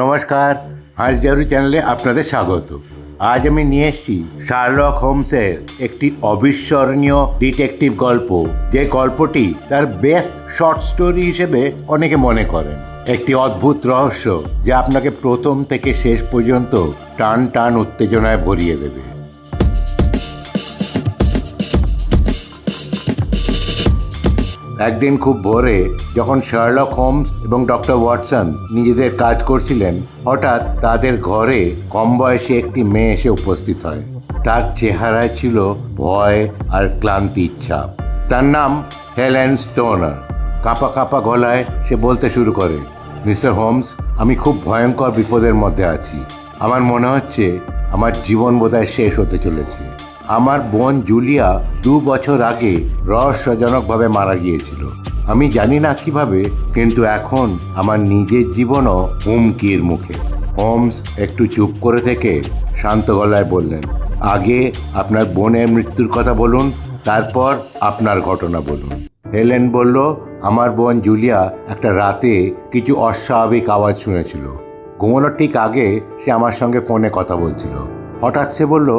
নমস্কার আর জারু চ্যানেলে আপনাদের স্বাগত। আজ আমি নিয়ে এসেছি শার্লক হোমসের একটি অবিস্মরণীয় ডিটেকটিভ গল্প। যে গল্পটি তার বেস্ট শর্ট স্টোরি হিসেবে অনেকে মনে করেন। একটি অদ্ভুত রহস্য যা আপনাকে প্রথম থেকে শেষ পর্যন্ত টান টান উত্তেজনায় ভরিয়ে দেবে। একদিন খুব ভোরে যখন শার্লক হোমস এবং ডক্টর ওয়াটসন নিজেদের কাজ করছিলেন, হঠাৎ তাদের ঘরে কম বয়সী একটি মেয়ে এসে উপস্থিত হয়। তার চেহারায় ছিল ভয় আর ক্লান্তির ছাপ তার নাম হেলেন স্টোনার। কাঁপা কাঁপা গলায় সে বলতে শুরু করে, মিস্টার হোমস, আমি খুব ভয়ঙ্কর বিপদের মধ্যে আছি। আমার মনে হচ্ছে আমার জীবন বোধহয় শেষ হতে চলেছে। আমার বোন জুলিয়া দু বছর আগে রহস্যজনকভাবে মারা গিয়েছিল। আমি জানি না কীভাবে, কিন্তু এখন আমার নিজের জীবনও হুমকির মুখে। হোমস একটু চুপ করে থেকে শান্ত গলায় বললেন, আগে আপনার বোনের মৃত্যুর কথা বলুন, তারপর আপনার ঘটনা বলুন। হেলেন বলল, আমার বোন জুলিয়া একটা রাতে কিছু অস্বাভাবিক আওয়াজ শুনেছিল। ঘুমানোর ঠিক আগে সে আমার সঙ্গে ফোনে কথা বলছিল। হঠাৎ সে বলল,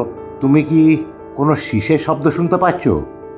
তুমি কি কোনো শীষের শব্দ শুনতে পাচ্ছ?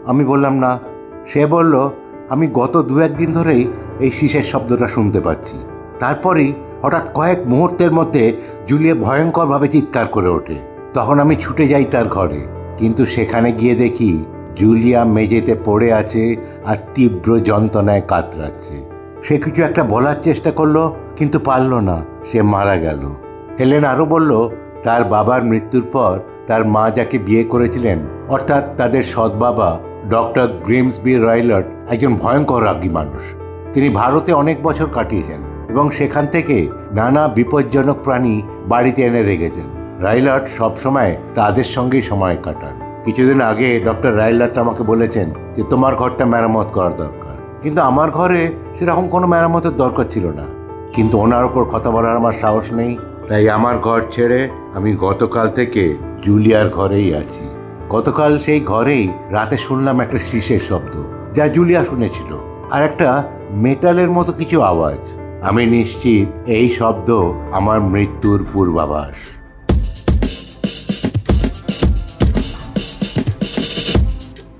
আমি বললাম, না। সে বলল, আমি গত দু একদিন ধরেই এই শীষের শব্দটা শুনতে পাচ্ছি। তারপরেই হঠাৎ কয়েক মুহূর্তের মধ্যে জুলিয়ে ভয়ঙ্করভাবে চিৎকার করে ওঠে। তখন আমি ছুটে যাই তার ঘরে। কিন্তু সেখানে গিয়ে দেখি জুলিয়া মেঝেতে পড়ে আছে আর তীব্র যন্ত্রণায় কাতরাচ্ছে। সে কিছু একটা বলার চেষ্টা করল, কিন্তু পারল না। সে মারা গেল। হেলেন আরও বলল, তার বাবার মৃত্যুর পর তার মা যাকে বিয়ে করেছিলেন, অর্থাৎ তাদের সৎ বাবা, ডক্টর গ্রিমসবি রাইলার্ট একজন ভয়ঙ্কর রাগী মানুষ। তিনি ভারতে অনেক বছর কাটিয়েছেন এবং সেখান থেকে নানা বিপজ্জনক প্রাণী বাড়িতে এনে রেখেছেন। রাইলার্ট সবসময় তাদের সঙ্গেই সময় কাটান। কিছুদিন আগে ডক্টর রাইলার্ট আমাকে বলেছেন যে, তোমার ঘরটা মেরামত করার দরকার। কিন্তু আমার ঘরে সেরকম কোনো মেরামতের দরকার ছিল না। কিন্তু ওনার ওপর কথা বলার আমার সাহস নেই। তাই আমার ঘর ছেড়ে আমি গতকাল থেকে জুলিয়ার ঘরেই আছি। গতকাল সেই ঘরেই রাতে শুনলাম একটা শীষের শব্দ, যা জুলিয়া শুনেছিল, আর একটা মেটালের মতো কিছু আওয়াজ। আমি নিশ্চিত এই শব্দ আমার মৃত্যুর পূর্বাভাস।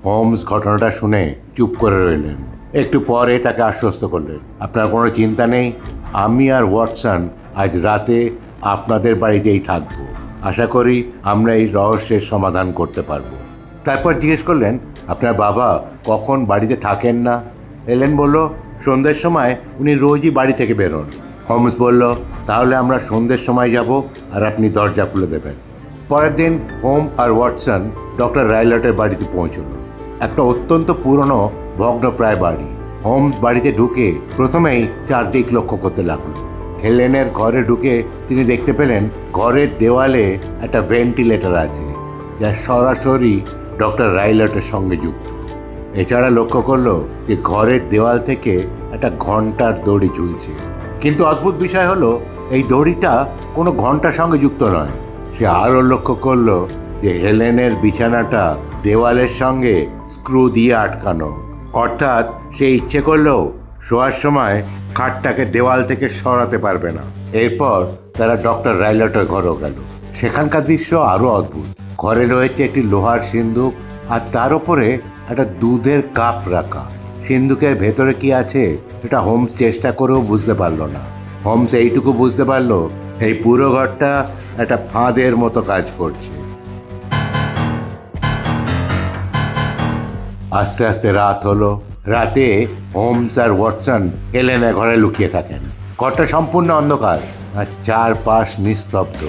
হোমস ঘটনাটা শুনে চুপ করে রইলেন। একটু পরে তাকে আশ্বস্ত করলেন। আপনার কোনো চিন্তা নেই? আমি আর ওয়াটসন আজ রাতে আপনাদের বাড়িতেই থাকব। আশা করি আমরা এই রহস্যের সমাধান করতে পারব। তারপর জিজ্ঞেস করলেন, আপনার বাবা কখন বাড়িতে থাকেন না? এলেন বলল, সন্ধ্যের সময় উনি রোজই বাড়ি থেকে বেরোন। হোমস বলল, তাহলে আমরা সন্ধ্যের সময় যাব আর আপনি দরজা খুলে দেবেন। পরের দিন হোম আর ওয়াটসন ডক্টর রাইলার্টের বাড়িতে পৌঁছলো। একটা অত্যন্ত পুরনো, ভগ্নপ্রায় বাড়ি। হোমস বাড়িতে ঢুকে প্রথমেই চারদিক লক্ষ্য করতে লাগল। হেলেনের ঘরে ঢুকে তিনি দেখতে পেলেন ঘরের দেওয়ালে একটা ভেন্টিলেটর আছে, যা সরাসরি ডক্টর রাইলটের সঙ্গে যুক্ত। এছাড়া লক্ষ্য করল যে ঘরের দেওয়াল থেকে একটা ঘণ্টার দড়ি ঝুলছে। কিন্তু অদ্ভুত বিষয় হলো, এই দড়িটা কোনো ঘণ্টার সঙ্গে যুক্ত নয়। সে আরও লক্ষ্য করল যে হেলেনের বিছানাটা দেওয়ালের সঙ্গে স্ক্রু দিয়ে আটকানো। অর্থাৎ সে ইচ্ছে করলেও শোয়ার সময় খাটটাকে দেওয়াল থেকে সরাতে পারবে না। এরপর তারা ডক্টর রাইলটের ঘরেও গেল। সেখানকার দৃশ্য আরও অদ্ভুত। ঘরে রয়েছে একটি লোহার সিন্দুক আর তার উপরে একটা দুধের কাপ রাখা। সিন্দুকের ভেতরে কি আছে এটা হোমস চেষ্টা করেও বুঝতে পারল না। হোমস এইটুকু বুঝতে পারল, এই পুরো ঘরটা একটা ফাঁদের মতো কাজ করছে। আস্তে আস্তে রাত হলো। রাতে হোমস আর ওয়াটসন এলেনের ঘরে লুকিয়ে থাকেন। ঘরটা সম্পূর্ণ অন্ধকার আর চারপাশ নিস্তব্ধ।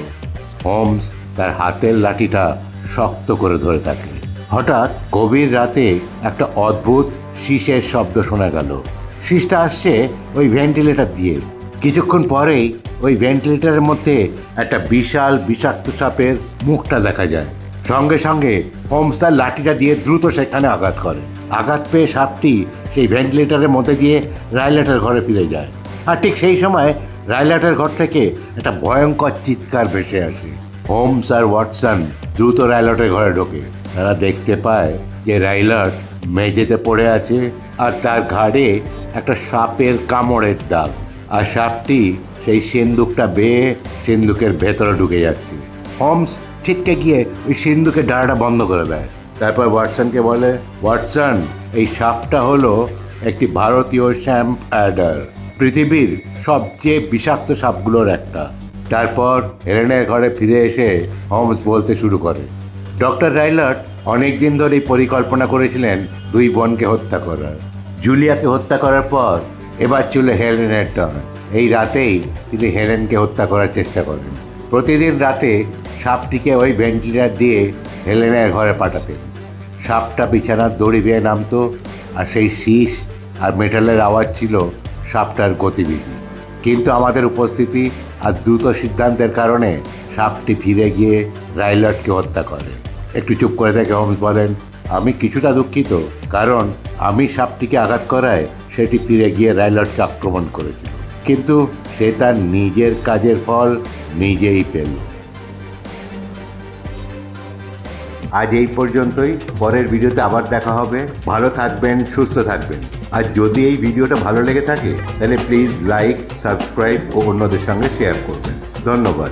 হোমস তার হাতের লাঠিটা শক্ত করে ধরে থাকে। হঠাৎ গভীর রাতে একটা অদ্ভুত শীষের শব্দ শোনা গেল। শীষটা আসছে ওই ভেন্টিলেটর দিয়ে। কিছুক্ষণ পরেই ওই ভেন্টিলেটরের মধ্যে একটা বিশাল বিষাক্ত সাপের মুখটা দেখা যায়। সঙ্গে সঙ্গে হোমস তার লাঠিটা দিয়ে দ্রুত সেখানে আঘাত করে। আঘাত পেয়ে সাপটি সেই ভেন্টিলেটরের মধ্যে দিয়ে রাইলেটের ঘরে ফিরে যায়। আর ঠিক সেই সময় রাইলাটের ঘর থেকে একটা ভয়ঙ্কর চিৎকার ভেসে আসে। হোমস আর ওয়াটসন দ্রুত রাইলটের ঘরে ঢোকে। তারা দেখতে পায় যে রাইলাট মেঝেতে পড়ে আছে আর তার ঘাড়ে একটা সাপের কামড়ের দাগ। আর সাপটি সেই সিন্দুকটা বেয়ে সিন্দুকের ভেতরে ঢুকে যাচ্ছে। হোমস ছিটকে গিয়ে ওই সিন্ধুকে ডানাটা বন্ধ করে দেয়। তারপর ওয়াটসনকে বলে, ওয়াটসন, এই সাপটা হলো একটি ভারতীয় শ্যাম্প অ্যাডার পৃথিবীর সবচেয়ে বিষাক্ত সাপগুলোর একটা। তারপর হেলেনের ঘরে ফিরে এসে হোমস বলতে শুরু করে, ডক্টর রাইলার্ট অনেক দিন ধরেই পরিকল্পনা করেছিলেন দুই বোনকে হত্যা করার। জুলিয়াকে হত্যা করার পর এবার ছিল হেলেনের টার্ন এই রাতেই তিনি হেলেনকে হত্যা করার চেষ্টা করেন। প্রতিদিন রাতে সাপটিকে ওই ভেন্টিলেটার দিয়ে হেলেনের ঘরে পাঠাতেন। সাপটা বিছানার দড়ি বেয়ে নামতো আর সেই শীষ আর মেটালের আওয়াজ ছিল সাপটার গতিবিধি। কিন্তু আমাদের উপস্থিতি আর দ্রুত সিদ্ধান্তের কারণে সাপটি ফিরে গিয়ে রাইলটকে হত্যা করে একটু চুপ করে থেকে হোমস বলেন, আমি কিছুটা দুঃখিত, কারণ আমি সাপটিকে আঘাত করায় সেটি ফিরে গিয়ে রাইলটকে আক্রমণ করেছিল। কিন্তু সে তার নিজের কাজের ফল নিজেই পেল। আজ এই পর্যন্তই। পরের ভিডিওতে আবার দেখা হবে। ভালো থাকবেন, সুস্থ থাকবেন। আর যদি এই ভিডিওটা ভালো লেগে থাকে, তাহলে প্লিজ লাইক সাবস্ক্রাইব ও অন্যদের সঙ্গে শেয়ার করবেন। ধন্যবাদ।